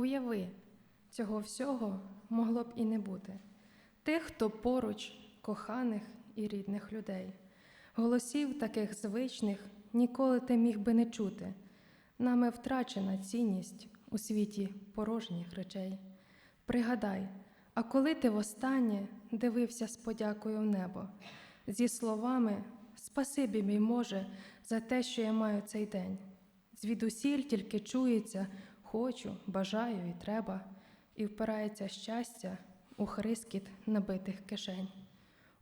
Уяви, цього всього могло б і не бути. Тих, хто поруч, коханих і рідних людей. Голосів таких звичних ніколи ти міг би не чути. Нами втрачена цінність у світі порожніх речей. Пригадай, а коли ти востаннє дивився з подякою в небо, зі словами Спасибі мій може за те, що я маю цей день. Звідусіль тільки чується хочу, бажаю і треба, і впирається щастя у хрискіт набитих кишень.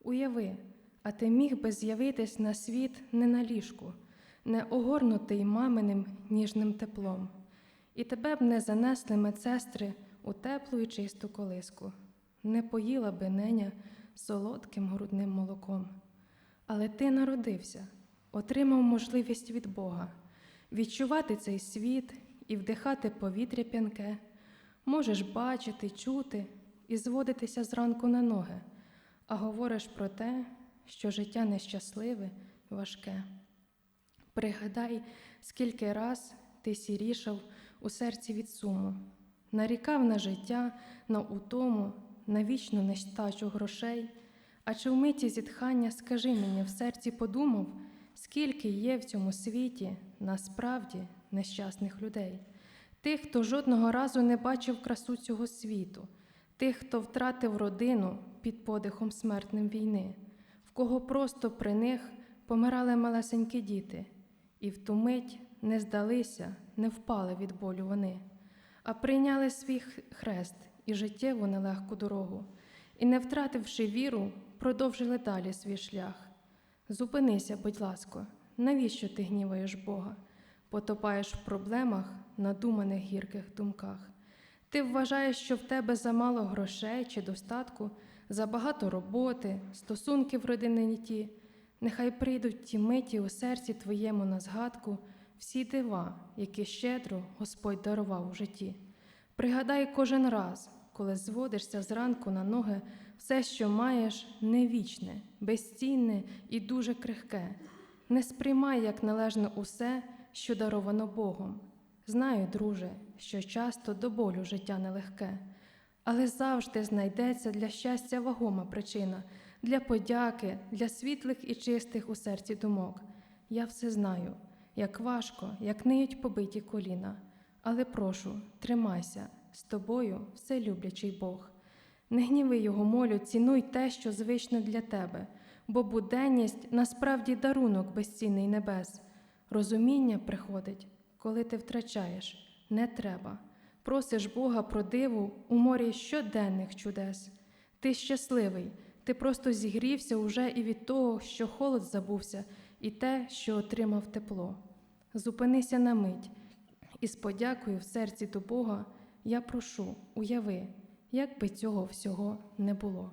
Уяви, а ти міг би з'явитись на світ не на ліжку, не огорнутий маминим ніжним теплом, і тебе б не занесли медсестри у теплу і чисту колиску, не поїла би неня солодким грудним молоком. Але ти народився, отримав можливість від Бога відчувати цей світ і вдихати повітря п'янке, можеш бачити, чути і зводитися зранку на ноги, а говориш про те, що життя нещасливе важке. Пригадай, скільки раз ти сірішав у серці від суму, нарікав на життя, на утому, на вічну нестачу грошей. А чи в миті зітхання скажи мені в серці подумав, скільки є в цьому світі насправді нещасних людей, тих, хто жодного разу не бачив красу цього світу, тих, хто втратив родину під подихом смертним війни, в кого просто при них помирали малесенькі діти, і в ту мить не здалися, не впали від болю вони, а прийняли свій хрест і життєву нелегку дорогу, і, не втративши віру, продовжили далі свій шлях. Зупинися, будь ласка, навіщо ти гніваєш Бога, потопаєш в проблемах, надуманих гірких думках. Ти вважаєш, що в тебе замало грошей чи достатку, забагато роботи, стосунків родини ті. Нехай прийдуть ті миті у серці твоєму на згадку всі дива, які щедро Господь дарував у житті. Пригадай кожен раз, коли зводишся зранку на ноги, все, що маєш, не вічне, безцінне і дуже крихке. Не сприймай як належно усе, що даровано Богом. Знаю, друже, що часто до болю життя нелегке, але завжди знайдеться для щастя вагома причина, для подяки, для світлих і чистих у серці думок. Я все знаю, як важко, як ниють побиті коліна, але прошу, тримайся, з тобою все люблячий Бог. Не гніви його молю, цінуй те, що звичне для тебе, бо буденність насправді дарунок безцінний небес. Розуміння приходить, коли ти втрачаєш, не треба. Просиш Бога про диву у морі щоденних чудес. Ти щасливий, ти просто зігрівся уже і від того, що холод забувся, і те, що отримав тепло. Зупинися на мить, і з подякою в серці до Бога я прошу, уяви, як би цього всього не було.